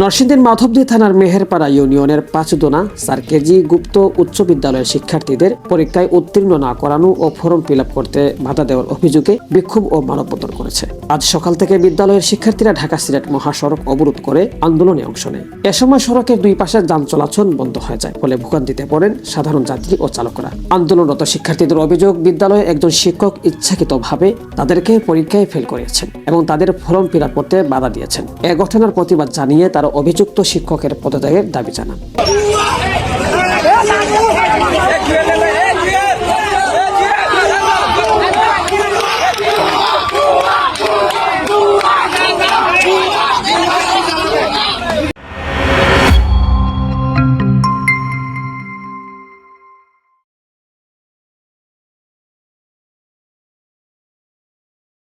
নরসিংদীর মাধবদী থানার মেহেরপাড়া ইউনিয়নের পাঁচদোনা চার কেজি গুপ্ত উচ্চ বিদ্যালয়ের শিক্ষার্থীদের পরীক্ষায় উত্তীর্ণ না করানো ও ফর্ম ফিল করতে বাধা দেওয়ার অভিযোগে বিক্ষোভ ও মানববন্ধন করেছে। আজ সকাল থেকে বিদ্যালয়ের শিক্ষার্থীরা ঢাকা সিলেট মহাসড়ক অবরোধ করে আন্দোলনে অংশ নেয়। এ সময় সড়কের দুই পাশে যান চলাচল বন্ধ হয়ে যায়, ফলে ভোগান্তিতে পড়েন সাধারণ যাত্রী ও চালকরা। আন্দোলনরত শিক্ষার্থীদের অভিযোগ, বিদ্যালয়ে একজন শিক্ষক ইচ্ছাকৃতভাবে তাদেরকে পরীক্ষায় ফেল করিয়েছেন এবং তাদের ফর্ম ফিল করতে বাধা দিয়েছেন। এ ঘটনার প্রতিবাদ জানিয়ে তারা অভিযুক্ত শিক্ষকের পদত্যাগের দাবি জানান।